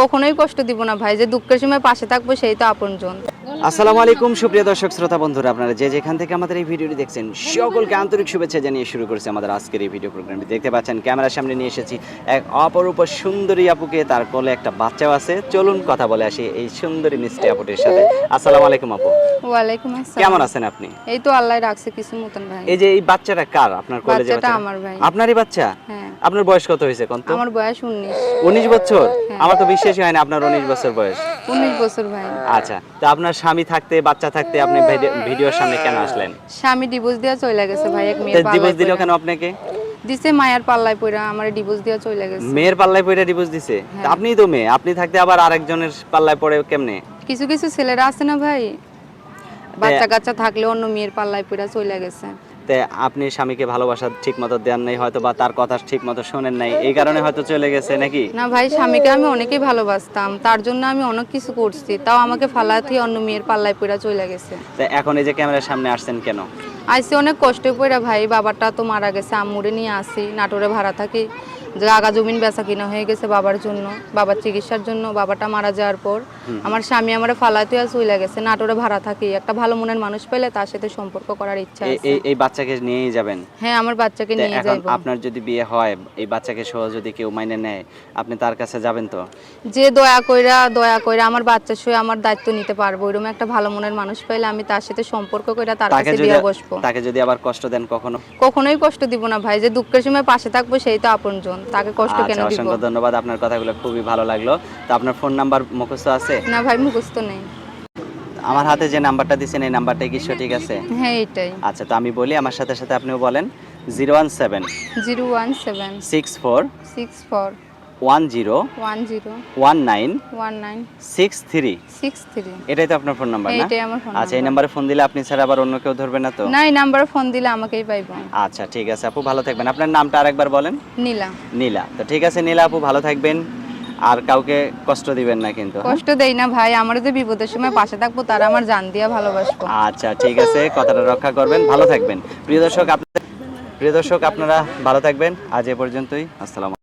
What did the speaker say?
কখনোই কষ্ট দিব না ভাই যে দুঃখের সময় পাশে থাকব সেই তো আপনজন। আসসালামু আলাইকুম সুপ্রিয় দর্শক শ্রোতা বন্ধুরা আপনারা যে যেখান থেকে আমাদের এই ভিডিওটি দেখছেন সকলকে আন্তরিক শুভেচ্ছা জানিয়ে শুরু করছি আমাদের আজকের এই ভিডিও প্রোগ্রামটি। দেখতে পাচ্ছেন ক্যামেরার সামনে নিয়ে এসেছি এক অপরূপ সুন্দরী আপুকে তার কোলে একটা বাচ্চাও আছে। চলুন কথা বলে আসি এই সুন্দরী মিষ্টি আপুটির সাথে। আসসালামু আলাইকুম আপু। ওয়ালাইকুম আসসালাম। কেমন আছেন আপনি? এই তো আল্লাহ রাখছে কিছু মতন ভাই। এই যে এই বাচ্চাটা কার? আপনার কোলে যে বাচ্চাটা? আমার ভাই। আপনারই বাচ্চা? হ্যাঁ। আপনার বয়স কত হয়েছে কোন আমার বয়স উনিশ। উনিশ বছর? আমার তো বিশ্বাসই হয় না আপনার উনিশ বছর বয়স? উনিশ বছর ভাই। আচ্ছা তো আপনার স্বামী থাকতে বাচ্চা থাকতে আপনি ভিডি- ভিডিওর সামনে কেন আসলেন? স্বামী ডিভোর্স দেওয়া চলে গেছে ভাই এক মেয়ের দিবস দিল কেন আপনাকে? দিছে মায়ের পাল্লায় পড়া আমার ডিভোর্স দেওয়া চলে গেছে। মেয়ের পাল্লায় পড়ে ডিভোর্স দিছে? তা হ্যাঁ। আপনিই তো মেয়ে আপনি থাকতে আবার আরেকজনের পাল্লায় পড়ে কেমনে? কিছু কিছু ছেলেরা আছে না ভাই? বাচ্চা কাচ্চা থাকলে অন্য মেয়ের পাল্লায় পড়া চলে গেছে। তে আপনি স্বামীকে ভালোবাসা ঠিক মতো দেন নাই হয়তো বা তার কথা ঠিক মতো শোনেন নাই। এই কারণে হয়তো চলে গেছে নাকি? না ভাই স্বামীকে আমি অনেকেই ভালোবাসতাম। তার জন্য আমি অনেক কিছু করছি। তাও আমাকে ফালাতি অন্য মেয়ের পাল্লায় পড়া চলে গেছে। তো এখন এই যে ক্যামেরার সামনে আসছেন কেন? আইসি অনেক কষ্টে পড়া ভাই বাবাটা তো মারা গেছে আম্মুরে নিয়ে আসি নাটোরে ভাড়া থাকি। জায়গা জমিন বেচা কিনা হয়ে গেছে বাবার জন্য বাবার চিকিৎসার জন্য বাবাটা মারা যাওয়ার পর। আমার স্বামী আমার ফালাতে চলে গেছে নাটোরে ভাড়া থাকি। একটা ভালো মনের মানুষ পেলে তার সাথে সম্পর্ক করার ইচ্ছা এই- আছে। এই এই বাচ্চাকে নিয়েই যাবেন? হ্যাঁ আমার বাচ্চাকে নিয়ে যাইবো। আপনার যদি বিয়ে হয় এই বাচ্চাকে সহ যদি কেউ মাইনে নেয় আপনি তার কাছে যাবেন তো? যে দয়া কইরা দয়া কইরা আমার বাচ্চা শুয়ে আমার দায়িত্ব নিতে পারব এরকম একটা ভালো মনের মানুষ পেলে আমি তার সাথে সম্পর্ক কইরা তার কাছে বিয়ে বসবো। তাকে যদি আবার কষ্ট দেন কখনো? কখনোই কষ্ট দিব না ভাই যে দুঃখের সময় পাশে থাকব সেই তো আপনজন। তাকে কষ্ট কেন আচ্ছা দিব? অসংখ্য ধন্যবাদ আপনার কথাগুলো খুবই ভালো লাগল। তো আপনার ফোন নাম্বার মুখস্থ আছে? না ভাই মুখস্থ নেই। আমার হাতে যে নাম্বারটা দিয়েছেন এই নাম্বারটা কি সঠিক আছে? হ্যাঁ এটাই। আচ্ছা তো আমি বলি আমার সাথে সাথে আপনিও বলেন zero one seven zero one seven six four six four one zero one zero one nine one nine six three six three এটাই তো আপনার ফোন নাম্বার না? এইটাই আমার ফোন আচ্ছা এই নাম্বারে। ফোন দিলে আপনি ছাড়া আবার অন্য কেউ ধরবে না তো? না এই নাম্বারে ফোন দিলে আমাকেই পাইবো। আচ্ছা ঠিক আছে আপু ভালো থাকবেন। আপনার নামটা আরেকবার বলেন। নীলা। নীলা। তো ঠিক আছে নীলা আপু ভালো থাকবেন। আর কাউকে কষ্ট দিবেন না কিন্তু? কষ্ট দেই না ভাই। আমার যে বিপদের সময় পাশে থাকব তারা আমার জান দিয়া ভালোবাসবো। আচ্ছা ঠিক আছে কথাটা রক্ষা করবেন। ভালো থাকবেন। প্রিয় দর্শক প্রিয় দর্শক আপনারা ভালো থাকবেন। আজ এ পর্যন্তই। আসসালাম